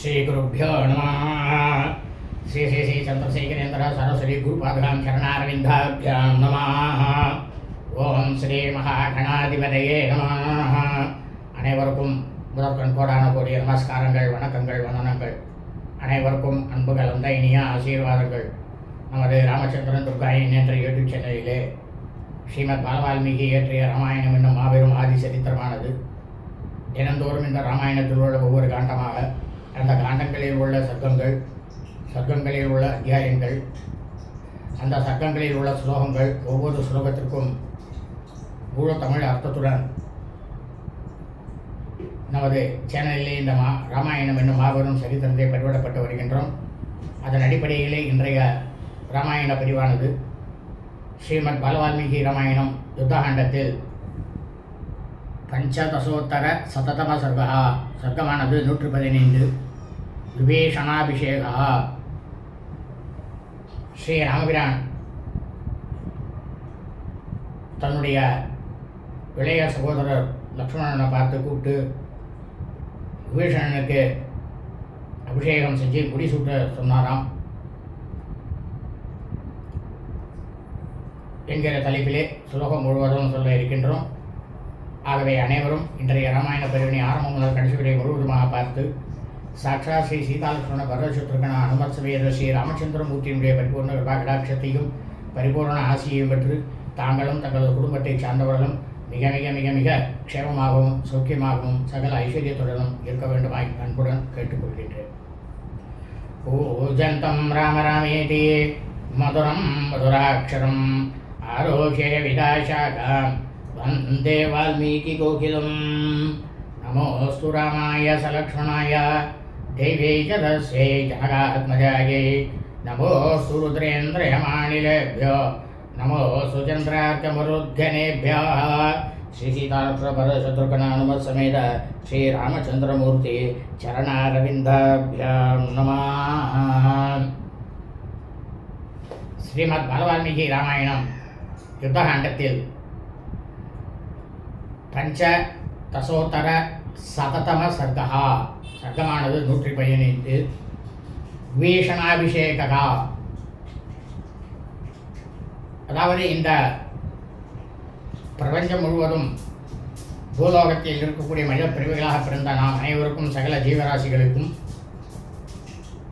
श्रीगुरुभ्यो नमः श्री श्री श्री चंद्रशेखरेन्द्र सरस्वती गुरुपादगां चरणारविन्दाभ्यां नमः ஓம் ஸ்ரீ மகாகணாதிபதையே நமः அனைவருக்கும் முதற்கண் கோடான கோடிய நமஸ்காரங்கள் வணக்கங்கள் வந்தனங்கள் அனைவருக்கும் அன்பு கலந்த இனிய ஆசீர்வாதங்கள் நமது ராமச்சந்திரன் துர்காயின் என்ற யூடியூப் சேனலிலே ஸ்ரீமத் பாலவால்மீகி இயற்றிய ராமாயணம் என்னும் மாபெரும் ஆதி சரித்திரமானது தினந்தோறும் இந்த ராமாயணத்தில் உள்ள ஒவ்வொரு காண்டமாக அந்த காண்டங்களில் உள்ள சர்க்கங்கள் சர்க்கங்களில் உள்ள அத்தியாயங்கள் அந்த சர்க்கங்களில் உள்ள ஸ்லோகங்கள் ஒவ்வொரு ஸ்லோகத்திற்கும் முழு தமிழ் அர்த்தத்துடன் நமது சேனலிலே இந்த மா ராமாயணம் என்னும் மாபெரும் சரித்திரத்தை பதிவிடப்பட்டு வருகின்றோம். அதன் அடிப்படையிலே இன்றைய ராமாயண பதிவானது. ஸ்ரீமத் பாலவால்மீகி ராமாயணம் யுத்தகாண்டத்தில் பஞ்சதசோத்தர சததம சர்கா சர்க்கமானது நூற்று பதினைந்து விபீஷணாபிஷேகா ஸ்ரீ ராமபிரான் தன்னுடைய இளைய சகோதரர் லக்ஷ்மணனை பார்த்து கூப்பிட்டு விபீஷணனுக்கு அபிஷேகம் செஞ்சு முடிசூட்ட சொன்னாராம். என்கிற தலைப்பிலே சுலோகம் முழுவதும் சொல்ல இருக்கின்றோம். ஆகவே அனைவரும் இன்றைய ராமாயண பிரிவினை ஆரம்பம் முதல் கடைசி வரை முழுவதுமாக பார்த்து சாட்சா ஸ்ரீ சீதாலட்சுமண பரவசத்திற்கான அனுமத் ஸ்ரீ ஸ்ரீ ராமச்சந்திரமூர்த்தியினுடைய பரிபூர்ண கிருபா கடாட்சத்தையும் பரிபூர்ண ஆசியையும் பெற்று தாங்களும் தங்களது குடும்பத்தை சார்ந்தவர்களும் மிக மிக மிக மிக க்ஷேமமாகவும் சௌக்கியமாகவும் சகல ஐஸ்வர்யத்துடனும் இருக்க வேண்டுமாய் அன்புடன் கேட்டுக்கொள்கின்றேன். பூஜந்தம் ராமராமேதி மதுரம் மதுராட்சரம் ஆரோக்கிய விதாசாகாம் వందే వాల్మీకికోకిలం నమోస్తు రామాయ సలక్షణాయ దేవీ చదస్యై జనగాత్మజాయై నమోస్తు రుద్రేంద్రయమాణిలేభ్యో నమోస్తు చంద్రార్కమరుద్గణేభ్య శ్రీసీతాక్షరపరశత్రుఘ్నానుమత్సమేత శ్రీరామచంద్రమూర్తి చరణారవిందాభ్యాం నమా శ్రీమద్ భగవాల్మీకి రామాయణం యుద్ధ హండ్రెడ్ பஞ்ச தசோத்தர சததம சர்க்கா சர்க்கமானது நூற்றி பதினைந்து வீஷணாபிஷேகா அதாவது இந்த பிரபஞ்சம் முழுவதும் பூலோகத்தில் இருக்கக்கூடிய மனித பிரிவுகளாக பிறந்த நாம் அனைவருக்கும் சகல ஜீவராசிகளுக்கும்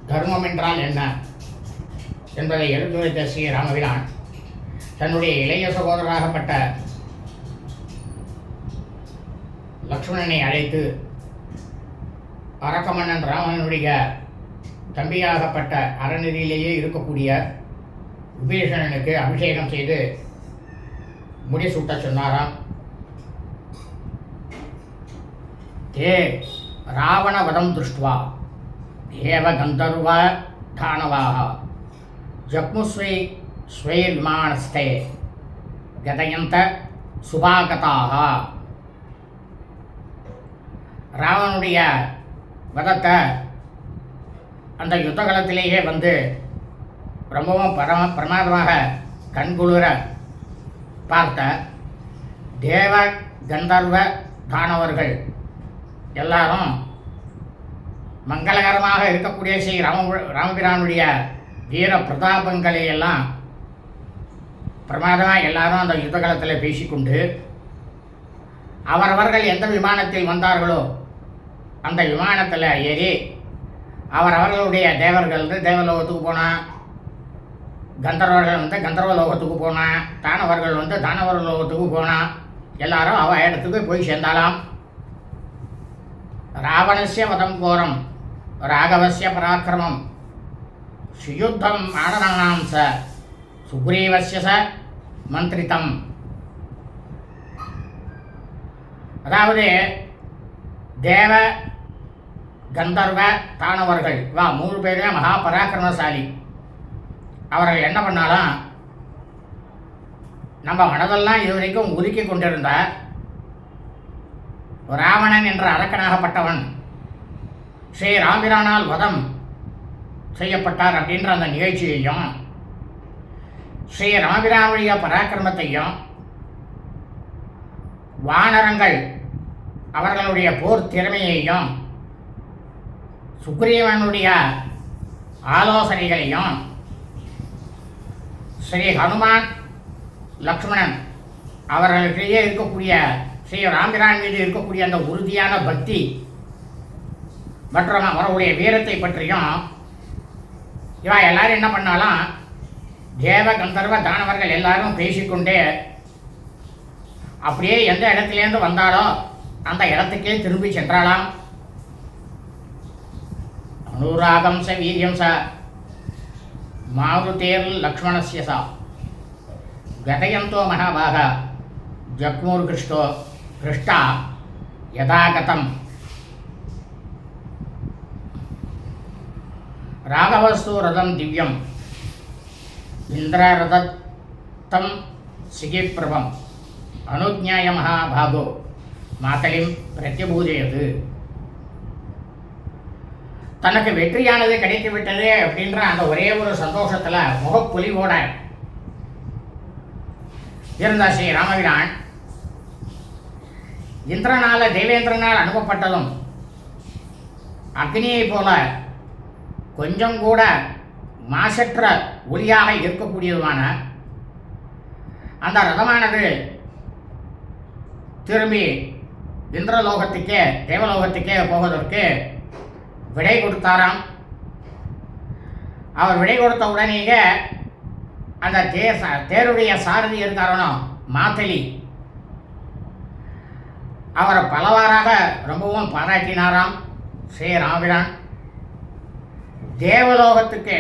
தர்மம் என்றால் என்ன என்பதை எடுத்துரைத்த ஸ்ரீ ராமபிரான். தன்னுடைய இளைய சகோதரராகப்பட்ட லக்ஷ்மணனை அழைத்து அரக்கமன்னன் ராமனுடைய தம்பியாகப்பட்ட அறநெறியிலேயே இருக்கக்கூடிய விபீஷணனுக்கு அபிஷேகம் செய்து முடிசூட்ட சொன்னாராம். தே ராவணவதம் திருஷ்டுவா தேவ கந்தர்வ தானவாக ஜக்முஸ்வை ஸ்வைர் விமானஸ்தே கதயந்த சுபாகதாக. ராவனுடைய வதத்தை அந்த யுத்த காலத்திலேயே வந்து ரொம்பவும் பரம பிரமாதமாக கண்குளிர பார்த்த தேவ கந்தர்வ தானவர்கள் எல்லாரும் மங்களகரமாக இருக்கக்கூடிய ஸ்ரீ ராம ராமபிரானுடைய வீர பிரதாபங்களை எல்லாம் பிரமாதமாக எல்லாரும் அந்த யுத்த காலத்தில் பேசிக்கொண்டு அவரவர்கள் எந்த விமானத்தில் வந்தார்களோ அந்த விமானத்தில் ஏறி அவர் அவர்களுடைய தேவர்கள் வந்து தேவலோகத்துக்கு போனான் கந்தர்வர்கள் வந்து கந்தர்வ லோகத்துக்கு போனான் தானவர்கள் வந்து தானவர் லோகத்துக்கு போனான் எல்லாரும் அவ இடத்துக்கு போய் சேர்ந்தாலாம் ராவணசிய வதம் கோரம் ராகவசிய பராக்கிரமம் சுயுத்தம் ஆடனாம் ச சுக்ரீவசிய ச மந்திரித்தம். அதாவது தேவ கந்தர்வ தானவர்கள். வா மூணு பேருமே மகா பராக்கிரமசாலி. அவர்கள் என்ன பண்ணாலும்? நம்ம மனதெல்லாம் இதுவரைக்கும் ஒதுக்கி கொண்டிருந்த ராவணன் என்ற அரக்கனாகப்பட்டவன் ஸ்ரீ ராம்பிரானால் வதம் செய்யப்பட்டார் அப்படின்ற அந்த நிகழ்ச்சியையும் ஸ்ரீ ராமிராவுடைய பராக்கிரமத்தையும் வானரங்கள் அவர்களுடைய போர் திறமையையும் சுக்ரீவனுடைய ஆலோசனைகளையும் ஸ்ரீ ஹனுமான் லக்ஷ்மணன் அவர்களுக்கிடையே இருக்கக்கூடிய ஸ்ரீ ராமிரான் மீது இருக்கக்கூடிய அந்த உறுதியான பக்தி மற்றும் அவருடைய வீரத்தை பற்றியும் இவா எல்லாரும் என்ன பண்ணாலும்? தேவ கந்தர்வ தானவர்கள் எல்லாரும் பேசிக்கொண்டே அப்படியே எந்த இடத்துலேருந்து வந்தாலோ அந்த இடத்துக்கே திரும்பி சென்றாலாம். అనురాగం స వీర్యం స మారుతేర్లక్ష్మణస్య స గతయంతో మహాబాధ జగ్మూర్కృష్టో కృష్ట యథాగతం రాఘవస్తు రథం దివ్యం ఇంద్రరథత్తం సిగిప్రభం అనుజ్ఞాయ మహాభాగో మాతలిం ప్రత్యభూజయత్ தனக்கு வெற்றியானது கிடைத்து விட்டது அப்படின்ற அந்த ஒரே ஒரு சந்தோஷத்தில் முகப்பொலிவோட இருந்த ஸ்ரீ ராமபிரான். இந்திரனால தேவேந்திரனால் அனுப்பப்பட்டதும் அக்னியை போல கொஞ்சம் கூட மாசற்ற ஒளியாக இருக்கக்கூடியதுமான அந்த ரதமானது திரும்பி இந்திரலோகத்துக்கே தேவலோகத்துக்கே போவதற்கு விடை கொடுத்தாராம். அவர் விடை கொடுத்த உடனேயே அந்த தேச தேருடைய சாரதி இருக்காரனோ? மாத்தலி. அவரை பலவாறாக ரொம்பவும் பாராட்டினாராம். ஸ்ரீ ராமிரான். தேவலோகத்துக்கு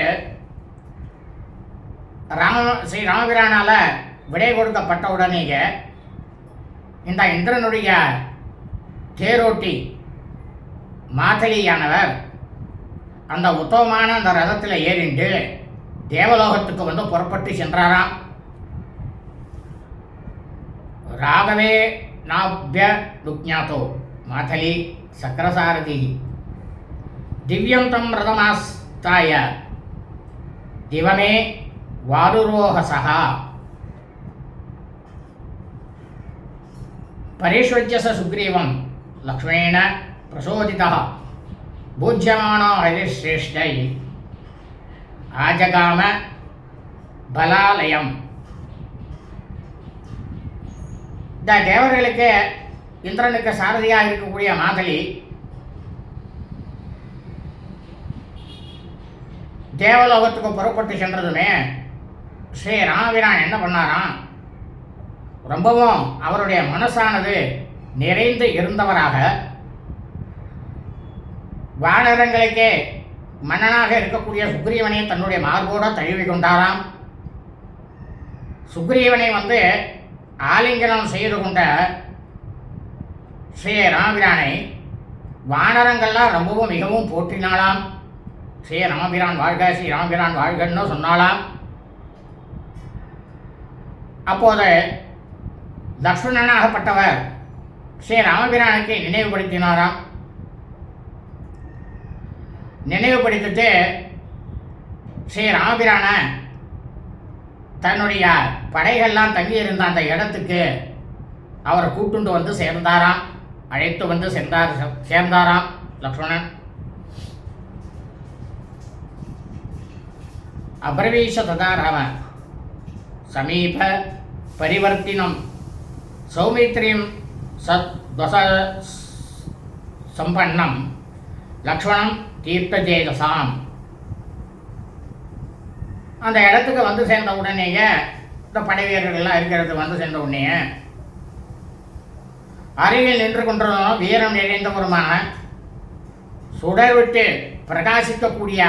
ராம ஸ்ரீ ராமபிரானால் விடை கொடுக்கப்பட்ட உடனேயே இந்த இந்திரனுடைய தேரோட்டி மாதலியானவர் அந்த உத்தமமான அந்த ரதத்தில் ஏறிண்டு தேவலோகத்துக்கு வந்து புறப்பட்டு சென்றாராம். ராகவே நாபிய லுக்ஞாத்தோ மாதலி சக்கரசாரதி. திவ்யம் தம் ரதமாஸ்தாய. திவமே வாருரோகசா பரிஷ்வஜ்யச சுக்ரீவம் லக்ஷ்மேண பிரசோதிதா. பூஜ்யமானோ ஹரிஸ்ரேஷ்டை ஆஜகாம பலாலயம். இந்த தேவர்களுக்கு இந்திரனுக்கு சாரதியாக இருக்கக்கூடிய மாதலி தேவலோகத்துக்கு புறப்பட்டு சென்றதுமே ஸ்ரீ ராமபிரான் என்ன பண்ணாராம்? ரொம்பவும் அவருடைய மனசானது நிறைந்து இருந்தவராக வானரங்களுக்கே மன்னனாக இருக்கக்கூடிய சுக்ரீவனை தன்னுடைய மார்போடு தழுவி கொண்டாராம். சுக்ரீவனை வந்து ஆலிங்கனம் செய்து கொண்ட ஸ்ரீ ராமபிரானை வானரங்கள்லாம் ரொம்பவும் மிகவும் போற்றினாளாம். ஸ்ரீ ராமபிரான் வாழ்க ஸ்ரீ ராமபிரான் வாழ்கன்னு சொன்னாலாம் அப்போது லக்ஷ்மணனாகப்பட்டவர் ஸ்ரீ ராமபிரானுக்கு நினைவுபடுத்தினாராம். நினைவுபடுத்திட்டு ஸ்ரீ ராமபிரான தன்னுடைய படைகள்லாம் தங்கியிருந்த அந்த இடத்துக்கு அவரை கூட்டுண்டு வந்து சேர்ந்தாராம் அழைத்து வந்து சேர்ந்தார் சேர்ந்தாராம் லக்ஷ்மணன். அபிரவீஷ ததா ராம சமீப பரிவர்த்தினம் சௌமித்ரியம் சத் தச சம்பன்னம் லக்ஷ்மணம் தீர்த்ததேஜசாம் அந்த இடத்துக்கு வந்து சேர்ந்த உடனேயே இந்த படை வீரர்கள்லாம் இருக்கிறது வந்து சேர்ந்த உடனேயே அருகில் நின்று கொண்டிருந்தோம் வீரம் நிறைந்தவருமான சுடர் விட்டு பிரகாசிக்கக்கூடிய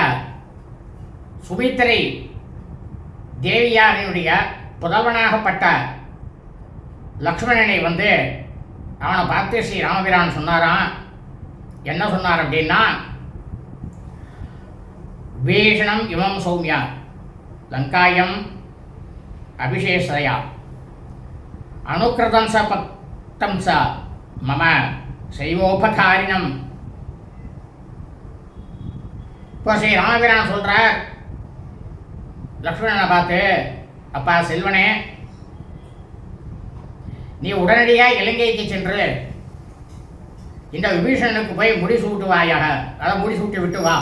சுமித்திரை தேவியாரினுடைய புதல்வனாகப்பட்ட லக்ஷ்மணனை வந்து அவனை பார்த்து ஸ்ரீ ராமபிரான் சொன்னாராம். என்ன சொன்னார் அப்படின்னா வேஷணம் இமம் சௌமியா லங்காயம் அபிஷேஷயா அனுக்கிருதம் ச பக்தம் ச மம சைவோபகாரினம் இப்போ ஸ்ரீ ராமவீரன் சொல்கிறார் லக்ஷ்மணனை பார்த்து அப்பா செல்வனே நீ உடனடியாக இலங்கைக்கு சென்று இந்த விபீஷணனுக்கு போய் முடிசூட்டுவாயாக. அதை முடிசூட்டி விட்டு வா.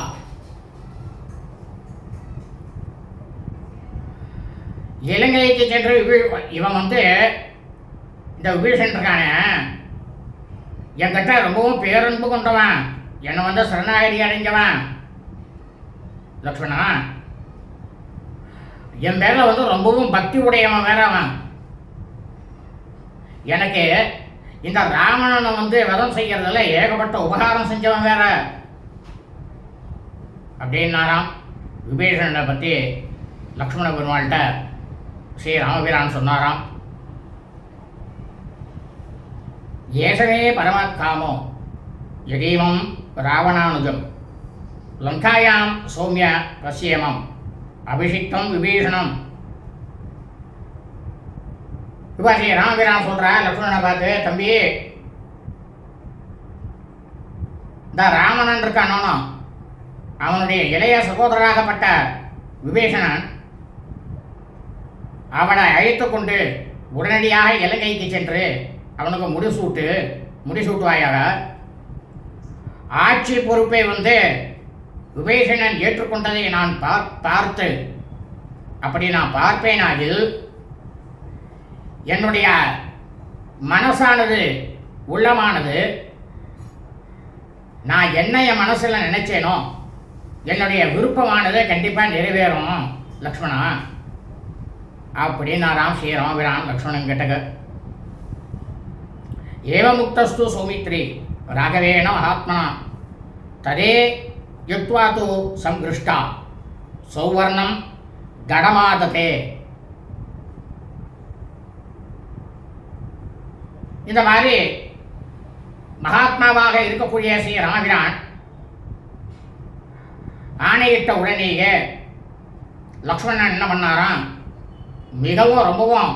இலங்கைக்கு சென்று இவன் வந்து இந்த விபீஷன் இருக்கானே என்கிட்ட ரொம்பவும் பேரன்பு கொண்டவன். என்னை வந்து சரணாகதி அடைஞ்சவன். லக்ஷ்மணா என் பேரில் வந்து ரொம்பவும் பக்தி உடையவன் வேற அவன். எனக்கு இந்த ராவணனை வந்து வதம் செய்கிறதுல ஏகப்பட்ட உபகாரம் செஞ்சவன் வேற. அப்படின்னாராம் விபீஷணனை பற்றி லக்ஷ்மண பெருமாள்கிட்ட ஸ்ரீ ராமபிரான் சொன்னாராம் ஏசவே பரமகாமோ யதீமம் ராவணானுஜம். லங்காயாம் சௌமிய பசியமம். அபிஷிக்தம் விபீஷணம். இப்போ ஸ்ரீ ராமபிரான் சொல்கிறா லக்ஷ்மணனை பார்த்து தம்பி இந்த ராவணன் இருக்கானோனோ அவனுடைய இளைய சகோதரராகப்பட்ட விபீஷணன் அவனை அழைத்து கொண்டு உடனடியாக இலங்கைக்கு சென்று அவனுக்கு முடிசூட்டு முடிசூட்டுவாயாக. ஆட்சி பொறுப்பை வந்து விபீஷணன் ஏற்றுக்கொண்டதை நான் பார் பார்த்து அப்படி நான் பார்ப்பேனாகில் என்னுடைய மனசானது உள்ளமானது நான் என்ன என் மனசில் நினைச்சேனோ என்னுடைய விருப்பமானது கண்டிப்பாக நிறைவேறும் லக்ஷ்மணா. அப்படின்னு அப்படின்னாராம் ஸ்ரீராமபிரான் லக்ஷ்மணன் கிட்டக ஏவமுக்தஸ்து சௌமித்ரி ராகவேண மகாத்மனா ததே யுக்வா தூ சங்கிருஷ்டா சௌவர்ணம் கடமாததே. இந்த மாதிரி மகாத்மாவாக இருக்கக்கூடிய ஸ்ரீ ராமபிரான் ஆணையிட்ட உடனேயே லக்ஷ்மணன் என்ன பண்ணாராம்? மிகவும் ரொம்பவும்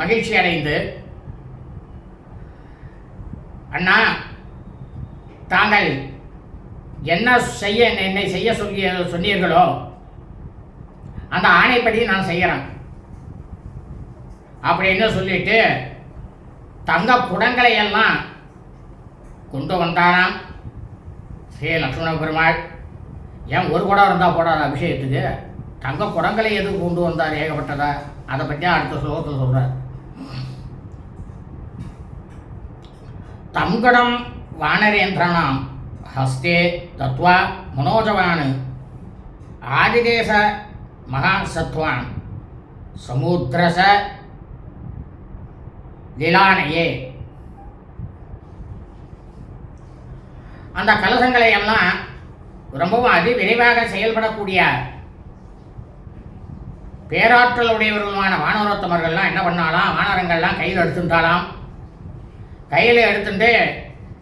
மகிழ்ச்சி அடைந்து அண்ணா தாங்கள் என்ன செய்ய என்னை செய்ய சொல்லிய சொன்னீர்களோ அந்த ஆணைப்படி நான் செய்கிறேன் அப்படின்னு சொல்லிட்டு தங்க குடங்களை எல்லாம் கொண்டு வந்தாராம். ஸ்ரீ லக்ஷ்மண பெருமாள் ஏன் ஒரு குடம் இருந்தால் போடாத அபிஷேகத்துக்கு? தங்க குடங்களை எதுக்கு கொண்டு வந்தார் ஏகப்பட்டதா? அதை பற்றி அடுத்த ஸ்லோகத்தில் சொல்கிறார் தங்கடம் வானரேந்திராணாம் ஹஸ்தே தத்வா மனோஜவான் ஆதிதேச மகாசத்வான் சமுத்திரச லீலானையே. அந்த கலசங்களை எல்லாம் ரொம்பவும் அதி விரைவாக செயல்படக்கூடிய பேராற்றல் உடையவர்களுமான வானோரத்தமர்கள்லாம் என்ன பண்ணாலாம்? வானரங்கள்லாம் கையில் எடுத்துட்டாலாம். கையில் எடுத்துட்டு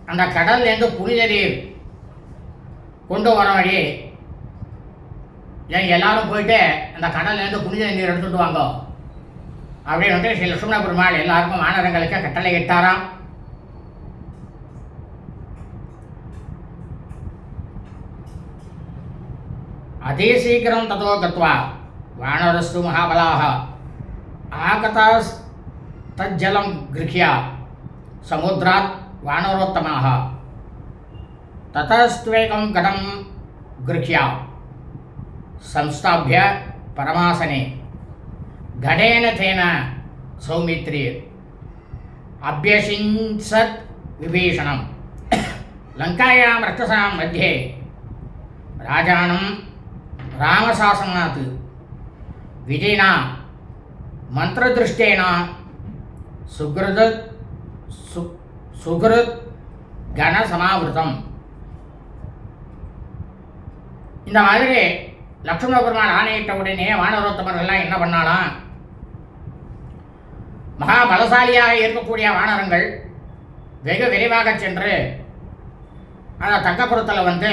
அந்த கடல்லேருந்து புனித நீர் கொண்டு வர வழி ஏன் எல்லாரும் போயிட்டு அந்த கடல்லேருந்து புனித நீர் எடுத்துட்டு வாங்க. அப்படின்னு வந்து ஸ்ரீ லட்சுமண பெருமாள் எல்லாருக்கும் வானரங்களுக்கு கட்டளை இட்டாராம். அதே சீக்கிரம் தத்துவ கத்வா. గత్వా వానరస్తు మహాబలాः ఆగతాస్తజ్జలం గృహ్య సముద్రాత్ వానరోత్తమాः తతస్త్వేకం గడం గృహ్య సంస్థాభ్య పరమాసనే గడేన తేన సౌమిత్రి అభ్యసింసత్ విభీషణం లంకాయాం రక్షసాం మధ్యే రాజానం రామశాసనాత్ విధినా మంత్రదృష్టేన సుహృద్ సు சுகிருத் கன சமாவிரதம் இந்த மாதிரி லக்ஷ்மண பெருமான் ஆணையிட்ட உடனே வானரோத்தமர்கள்லாம் என்ன பண்ணாலாம் மகா பலசாலியாக இருக்கக்கூடிய வானரங்கள் வெகு விரைவாக சென்று அந்த தக்கப்புறத்தில் வந்து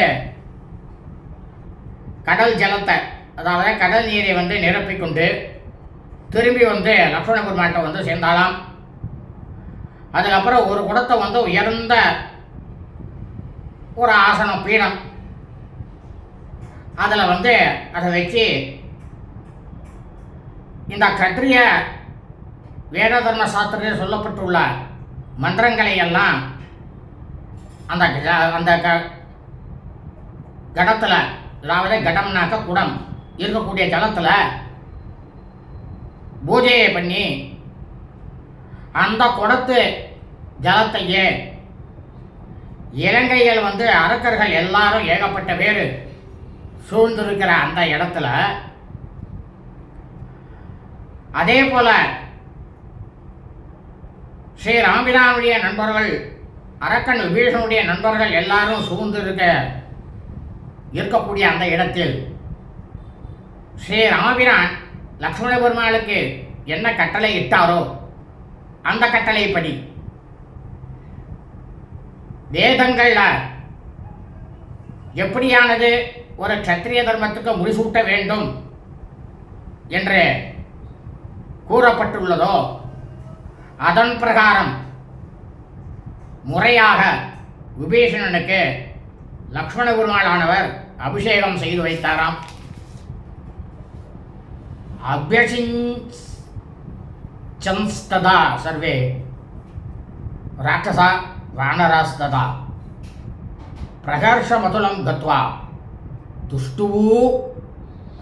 கடல் ஜலத்தை அதாவது கடல் நீரை வந்து நிரப்பிக்கொண்டு திரும்பி வந்து லக்ஷ்மண பெருமாள்கிட்ட வந்து சேர்ந்தாலாம் அதுக்கப்புறம் ஒரு குடத்தை வந்து உயர்ந்த ஒரு ஆசனம் பீடம். அதில் வந்து அதை வச்சு இந்த கற்றிய வேத தர்ம சாஸ்திரத்தில் சொல்லப்பட்டுள்ள மந்திரங்களை எல்லாம் அந்த க- அந்த க கடத்தில் அதாவது கடம்னாக்க குடம். இருக்கக்கூடிய ஜலத்தில் பூஜையை பண்ணி அந்த குடத்து ஜலத்தையே இலங்கையில் வந்து அரக்கர்கள் எல்லாரும் ஏகப்பட்ட பேர் சூழ்ந்திருக்கிற அந்த இடத்துல அதே போல ஸ்ரீ ராம்பிரானுடைய நண்பர்கள் அரக்கன் விபீஷனுடைய நண்பர்கள் எல்லாரும் சூழ்ந்திருக்க இருக்கக்கூடிய அந்த இடத்தில் ஸ்ரீ ராமபிரான் லக்ஷ்மண பெருமாளுக்கு என்ன கட்டளை இட்டாரோ அந்த கட்டளைப்படி வேதங்களில் எப்படியானது ஒரு க்ஷத்திரிய தர்மத்துக்கு முடிசூட்ட வேண்டும் என்று கூறப்பட்டுள்ளதோ அதன் பிரகாரம் முறையாக விபீஷணனுக்கு லக்ஷ்மண குருமாளானவர் அபிஷேகம் செய்து வைத்தாராம். அபியசிஞ்சன்ஸ்ததா சர்வே ராட்சசா வானராஸ்ததா பிரகர்ஷமதுலம் கத்வா துஷ்டுவூ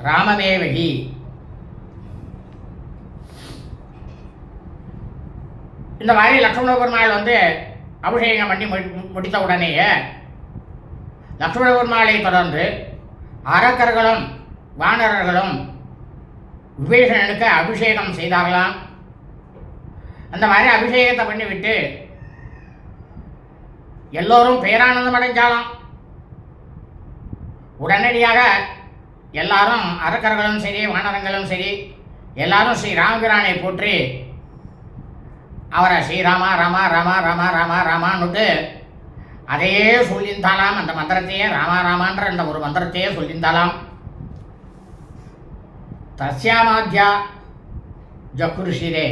ராமமேவகி இந்த மாதிரி லக்ஷ்மண பெருமாள் வந்து அபிஷேகம் பண்ணி முடித்த உடனேயே லக்ஷ்மண பெருமாளை தொடர்ந்து அரக்கர்களும் வானரர்களும் விபீஷணனுக்கு அபிஷேகம் செய்தார்களாம் அந்த மாதிரி அபிஷேகத்தை பண்ணிவிட்டு எல்லோரும் பேரானந்தம் அடைஞ்சாலாம். உடனடியாக எல்லாரும் அரக்கர்களும் சரி வானரங்களும் சரி எல்லாரும் ஸ்ரீ ராமபிரானை போற்றி அவரை ஸ்ரீராமா ராமா ராமா ராமா ராமா ராமான்னுட்டு அதையே சொல்லியிருந்தாலாம் அந்த மந்திரத்தையே ராமா ராமான்ற அந்த ஒரு மந்திரத்தையே சொல்லியிருந்தாலாம் தஸ்யாமாத்யா ஜகுருஷிரே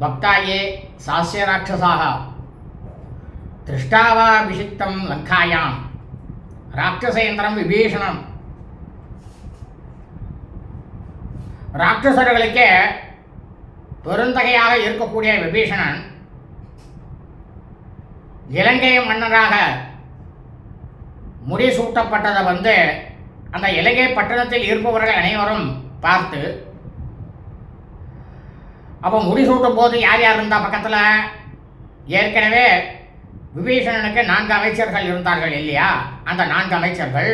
பக்தாயே சாஸ்ய ராட்சசாக திருஷ்டாவாபிஷிக்தம் லங்காயாம் ராட்சசேந்திரம் விபீஷணம் ராட்சசர்களுக்கே பெருந்தகையாக இருக்கக்கூடிய விபீஷணன் இலங்கை மன்னராக முடிசூட்டப்பட்டதை வந்து அந்த இலங்கை பட்டணத்தில் இருப்பவர்கள் அனைவரும் பார்த்து அப்போ முடிசூட்டும் போது யார் யார் இருந்தா பக்கத்தில்? ஏற்கனவே விபீஷணனுக்கு நான்கு அமைச்சர்கள் இருந்தார்கள் இல்லையா? அந்த நான்கு அமைச்சர்கள்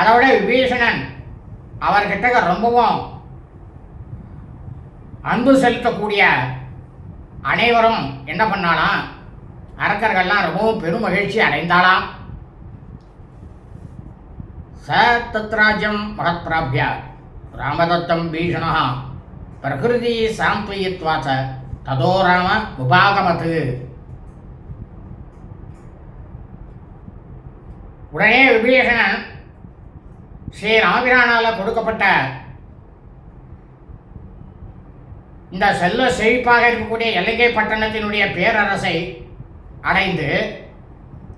அதோட விபீஷணன் அவர்கிட்ட ரொம்பவும் அன்பு செலுத்தக்கூடிய அனைவரும் என்ன பண்ணாலாம்? அரக்கர்கள்லாம் ரொம்பவும் பெரும் மகிழ்ச்சி அடைந்தாலாம். ச தத்ராஜ்யம் மகத்பிராபிய ராமதத்தம் பீஷணா பிரகிருதி சாந்த்வயித்வாச்ச ததோ ராம உபாகமத்து உடனே விபீஷணன் ஸ்ரீ ராமபிரானால கொடுக்கப்பட்ட இந்த செல்வ செழிப்பாக இருக்கக்கூடிய எல்லைக்கை பட்டணத்தினுடைய பேரரசை அடைந்து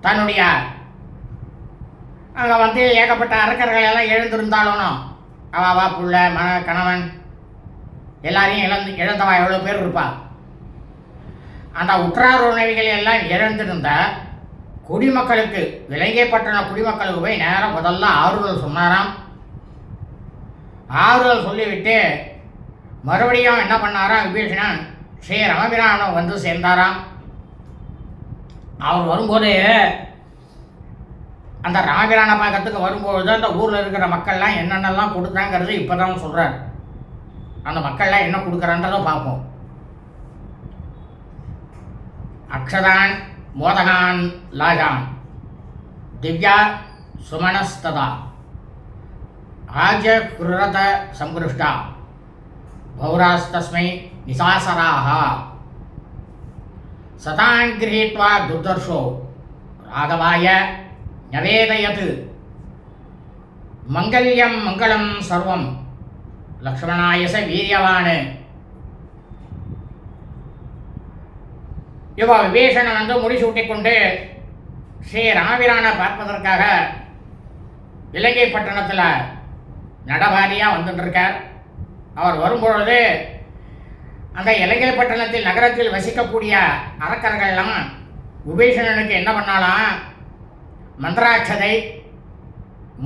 தன்னுடைய அங்கே வந்து ஏகப்பட்ட அரக்கர்கள் எல்லாம் எழுந்திருந்தாலும் அவாவா புள்ள மன கணவன். எல்லாரையும் இழந்து இழந்தவா? எவ்வளோ பேர் இருப்பா? அந்த உற்றார் உணவிகள் எல்லாம் இழந்திருந்த குடிமக்களுக்கு இலங்கை குடிமக்களுக்கு போய் நேரம் முதல்ல ஆறுதல் சொன்னாராம். ஆறுதல் சொல்லிவிட்டு மறுபடியும் என்ன பண்ணாராம்? விபீஷணன் ஸ்ரீ ரமபிரானம் வந்து சேர்ந்தாராம். அவர் வரும்போது அந்த ராமபிரான பாக்கத்துக்கு வரும்போது அந்த ஊரில் இருக்கிற மக்கள்லாம் என்னென்னலாம் கொடுத்தாங்கிறது இப்போ தான் சொல்கிறார் அந்த மக்கள்லாம் என்ன கொடுக்குறான்றதை பார்ப்போம். அக்ஷதான் மோதகான் லாஜான். திவ்யா சுமனஸ்ததா. ஆஜ குருரத சங்குருஷ்டா பௌராஸ்தஸ்மை நிசாசராக சதான் கிரீத்வா துர்தர்ஷோ. ராகவாய நவேதயது மங்கல்யம் மங்களம் சர்வம். லக்ஷ்மணாயச வீரியவானு. இவ விபீஷணன் வந்து முடிசூட்டி கொண்டு ஸ்ரீ ராமபிரானை பார்ப்பதற்காக இலங்கை பட்டணத்தில் நடபாரியாக வந்துட்டு இருக்கார் அவர் வரும்பொழுது அந்த இலங்கை பட்டணத்தில் நகரத்தில் வசிக்கக்கூடிய அரக்கர்கள்லாம் விபீஷணனுக்கு என்ன பண்ணாலாம்? மந்திராட்சதை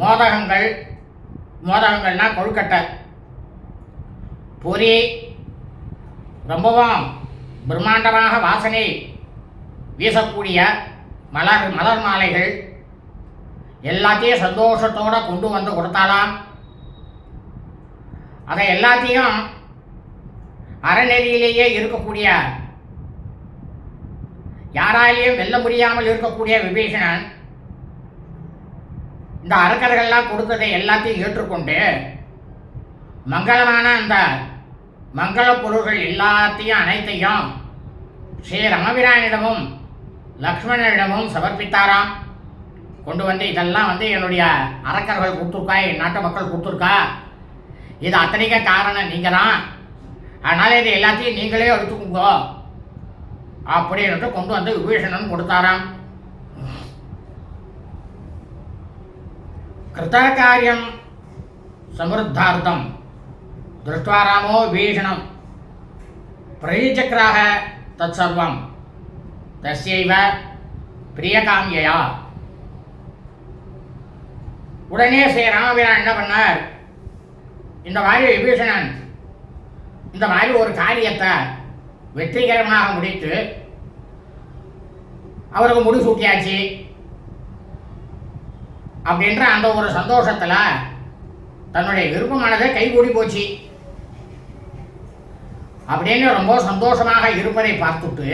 மோதகங்கள் மோதகங்கள்னா கொழுக்கட்டை. பொரி ரொம்பவும் பிரம்மாண்டமாக வாசனை வீசக்கூடிய மலர் மலர் மாலைகள் எல்லாத்தையும் சந்தோஷத்தோடு கொண்டு வந்து கொடுத்தாலாம் அதை எல்லாத்தையும் அறநெறியிலேயே இருக்கக்கூடிய யாராலையும் வெல்ல முடியாமல் இருக்கக்கூடிய விபீஷணன் இந்த அரக்கர்கள்லாம் கொடுத்ததை எல்லாத்தையும் ஏற்றுக்கொண்டு மங்களமான அந்த மங்கள பொருள்கள் எல்லாத்தையும் அனைத்தையும் ஸ்ரீ ராமபிரானிடமும் லக்ஷ்மணனிடமும் சமர்ப்பித்தாராம். கொண்டு வந்து இதெல்லாம் வந்து என்னுடைய அரக்கர்கள் கொடுத்துருக்கா என் நாட்டு மக்கள் கொடுத்துருக்கா? இது அத்தனைக்க காரணம் நீங்கள் தான் அதனால் இது எல்லாத்தையும் நீங்களே எடுத்துக்கோங்க. அப்படின்ட்டு கொண்டு வந்து விபீஷணன் கொடுத்தாராம். கிருத்தகாரியம் சமிருத்தார்த்தம் திருஷ்டுவா ராமோ விபீஷணம் பிரதிச்சக்கராக தத் சர்வம் தஸ்யைவ பிரியகாமியா உடனே ஸ்ரீ ராமபிரான் என்ன பண்ணார்? இந்த மாதிரி விபீஷணன் இந்த மாதிரி ஒரு காரியத்தை வெற்றிகரமாக முடித்து அவருக்கு முடிசூட்டியாச்சு. அப்படின்ற அந்த ஒரு சந்தோஷத்தில் தன்னுடைய விருப்பமானதை கைகூடி போச்சு. அப்படின்னு ரொம்ப சந்தோஷமாக இருப்பதை பார்த்துட்டு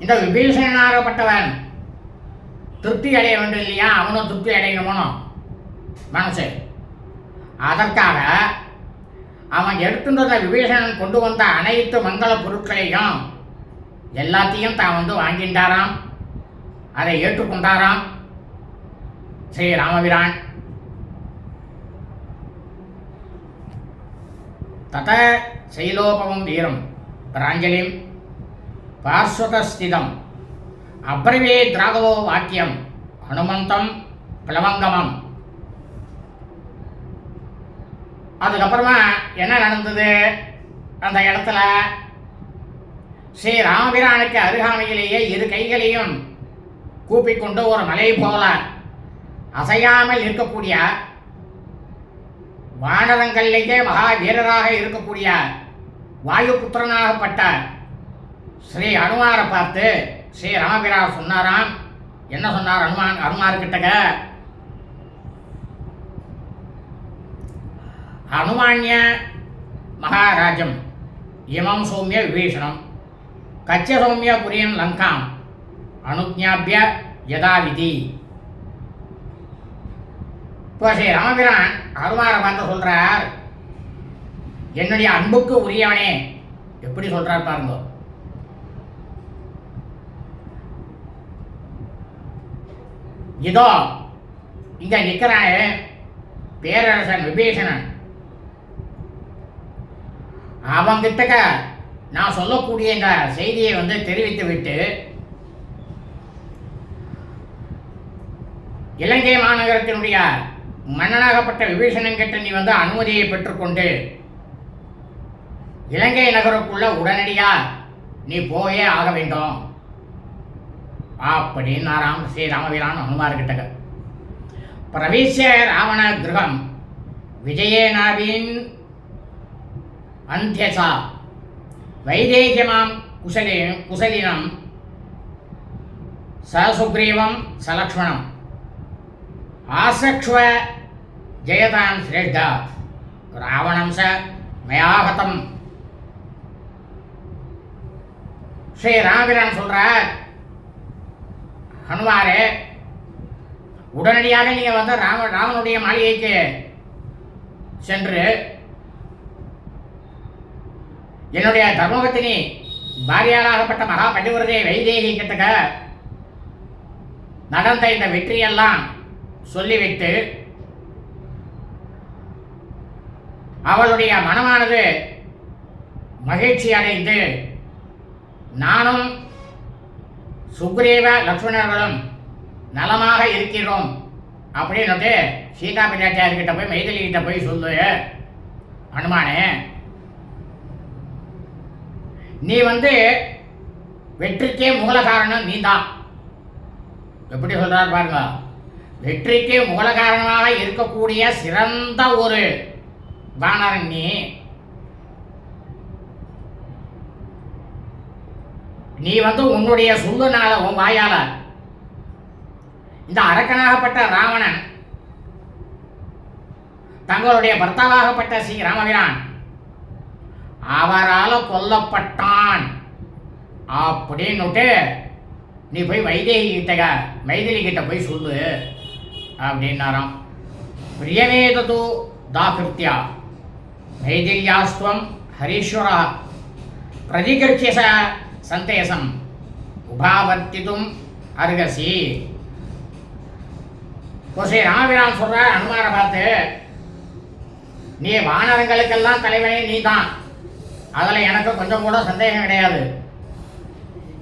இந்த விபீஷணனாகப்பட்டவன் திருப்தி அடைய வேண்டும் இல்லையா? அவனும் திருப்தி அடையணுமோ? மனசு. அதற்காக அவன் எடுத்துட்டு விபீஷணன் கொண்டு வந்த அனைத்து மங்கள பொருட்களையும் எல்லாத்தையும் தான் வந்து வாங்கிட்டாராம் அதை ஏற்றுக்கொண்டாராம். ஸ்ரீ ராமபிரான். தத சைலோபமம் வீரம் பிராஞ்சலிம். பார்ஸ்வதஸ்திதம் அப்ரவே திராகவோ வாக்கியம் ஹனுமந்தம் பிளவங்கமம். அதுக்கப்புறமா என்ன நடந்தது? அந்த இடத்துல ஸ்ரீ ராமபிரானுக்கு அருகாமையிலேயே இரு கைகளையும் கூப்பிக்கொண்டு ஒரு மலை போல அசையாமல் இருக்கக்கூடிய வானரங்களிலேயே மகா வீரராக இருக்கக்கூடிய வாயுபுத்திரனாகப்பட்ட ஸ்ரீ அனுமாரை பார்த்து ஸ்ரீ ராமபிரான் சொன்னாராம். என்ன சொன்னார் அனுமான் அனுமார் கிட்டக்க அனுமான்ய மகாராஜம் இமம் சௌமிய விபீஷணம் கச்ச சௌமிய புரியன் லங்காம் அனுஜாபிய யதாவிதி. இப்போ ஸ்ரீ ராமபிரான் அருமாரை பார்த்து சொல்கிறார் என்னுடைய அன்புக்கு உரியவனே. எப்படி சொல்கிறார் பாருங்க. இதோ இங்க நிக்கிறானே பேரரசன் விபீஷணன். அவங்கிட்டக்க நான் சொல்லக்கூடிய இந்த செய்தியை வந்து தெரிவித்து விட்டு இலங்கை மாநகரத்தினுடைய மன்னனாகப்பட்ட விபீஷணன் கிட்ட நீ வந்து அனுமதியை பெற்றுக்கொண்டு இலங்கை நகருக்குள்ள உடனடியாக நீ போயே ஆக வேண்டும். அப்படின்னு அப்படின்னாராம் ஸ்ரீ ராமவீரான் ஹனுமார்கிட்ட பிரவேசிய ராவண கிரகம் விஜயேனாவின் அந்தியசா வைதேகியமாம் குசலி குசலினம் சசுக்ரீவம் சலக்ஷ்மணம். ஆசக்ஷ்வ ஜெயதாம் சிரேஷ்டா ராவணம் ச மயாகதம். ஸ்ரீ ராமபிரான் சொல்கிறார் ஹனுமாரே உடனடியாக நீங்கள் வந்து ராம ராமனுடைய மாளிகைக்கு சென்று என்னுடைய தர்மபத்தினி பாரியாளாகப்பட்ட மகா பண்டிவரதே வைதேகி கிட்டக்க நடந்த இந்த வெற்றியெல்லாம் சொல்லிவிட்டு அவளுடைய மனமானது மகிழ்ச்சி அடைந்து நானும் சுக்ரீவ லக்ஷ்மணர்களும் நலமாக இருக்கிறோம் அப்படின்னுட்டு சீதா பிள்ளாச்சாரிக்கிட்ட போய் மைதிலி கிட்ட போய் சொல்லு. அனுமானே நீ வந்து வெற்றிக்கே மூல காரணம் நீதான் எப்படி சொல்றார் பாருங்க. வெற்றிக்கு மூல காரணமாக இருக்கக்கூடிய சிறந்த ஒரு வானரன் நீ. நீ வந்து உன்னுடைய சொல்லுனால உன் வாயால. இந்த அரக்கனாகப்பட்ட ராவணன் தங்களுடைய பர்த்தாவாகப்பட்ட ஸ்ரீ ராமபிரான் அவரால் கொல்லப்பட்டான் அப்படின்னுட்டு நீ போய் வைதேகி கிட்ட மைதிலி கிட்ட போய் சொல்லு. அப்படின்னாராம் பிரியவேதது தாகிருத்தியா நைதில்யாஸ்துவம் ஹரீஸ்வரா பிரதிகிருத்திய ச சந்தேசம் உபாவர்த்திதும் அருகசி ஸ்ரீ ராமபிரான் சொல்கிறார் அனுமாரை பார்த்து நீ வானரங்களுக்கெல்லாம் தலைவனே நீ தான் அதில் எனக்கு கொஞ்சம் கூட சந்தேகம் கிடையாது.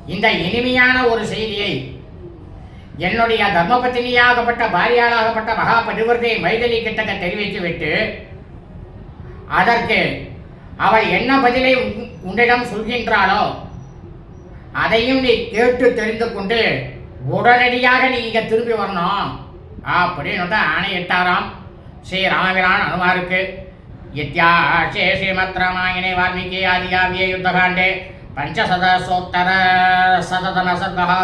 இந்த இனிமையான ஒரு செய்தியை என்னுடைய தர்மபத்தினியாகப்பட்ட பாரியாளாகப்பட்ட மகா பதிவர்த்தை மைதலி கிட்டக்க தெரிவித்து விட்டு அதற்கு அவள் என்ன பதிலை உன்னிடம் சொல்கின்றாளோ அதையும் நீ கேட்டு தெரிந்து கொண்டு உடனடியாக நீ இங்க திரும்பி வரணும். அப்படின்னு ஆணையிட்டாராம். ஸ்ரீ ராமபிரான் அனுமாருக்கு இத்தியாசே ஸ்ரீமத் ராமாயணே வால்மீகி ஆதிகாவிய யுத்தகாண்டே பஞ்சசதசோத்தர சததன சத்மகா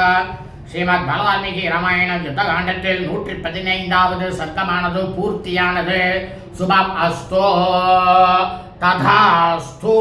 ஸ்ரீமத் பலவால்மீகி ராமாயண யுத்தகாண்டத்தில் நூற்றி பதினைந்தாவது சர்க்கமானது பூர்த்தியானது. சுபம் அஸ்தோ ததாஸ்தோ.